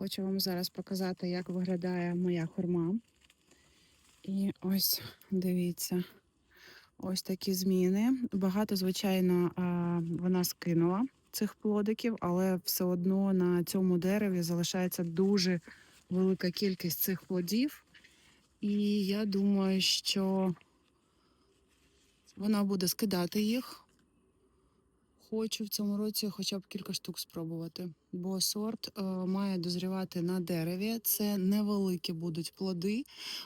Хочу вам зараз показати, як виглядає моя хурма. І ось дивіться, ось такі зміни. Багато, звичайно, вона скинула цих плодиків, але все одно на цьому дереві залишається дуже велика кількість цих плодів. І я думаю, що вона буде скидати їх. Хочу в цьому році хоча б кілька штук спробувати, бо сорт е, має дозрівати на дереві. Це невеликі будуть плоди,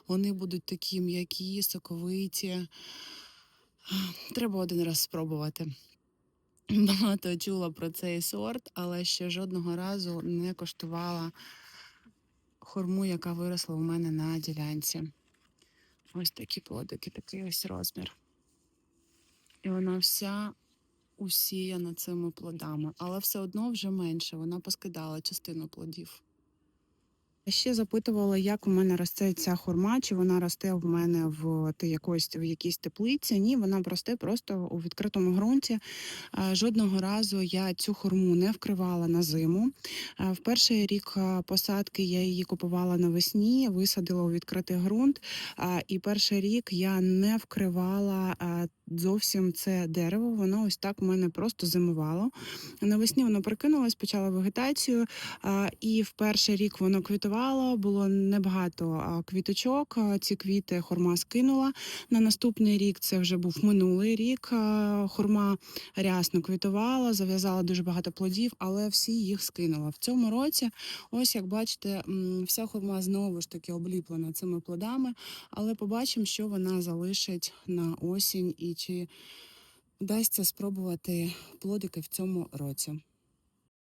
вони будуть такі м'які, соковиті. Треба один раз спробувати. Багато чула про цей сорт, але ще жодного разу не коштувала хорму, яка виросла у мене на ділянці. Ось такі плодики, такий ось розмір. І вона вся усіяна цими плодами, але все одно вже менше. Вона поскидала частину плодів. Ще запитувала, як у мене росте ця хурма, чи вона росте в мене в якоїсь в якійсь теплиці. Ні, вона росте просто у відкритому ґрунті. Е, Жодного разу я цю хурму не вкривала на зиму. Е, В перший рік е, посадки я її купувала навесні, висадила у відкритий ґрунт. І перший рік я не вкривала зовсім це дерево. Воно ось так у мене просто зимувало. Навесні воно прокинулось, почало вегетацію. І в перший рік воно квітувало. Було небагато квіточок. Ці квіти хурма скинула. На наступний рік це вже був минулий рік. а, Хурма рясно квітувала, зав'язала дуже багато плодів, але всі їх скинула. В цьому році, ось як бачите, вся хурма знову ж таки обліплена цими плодами. Але побачимо, що вона залишить на осінь і чи вдасться спробувати плодики в цьому році.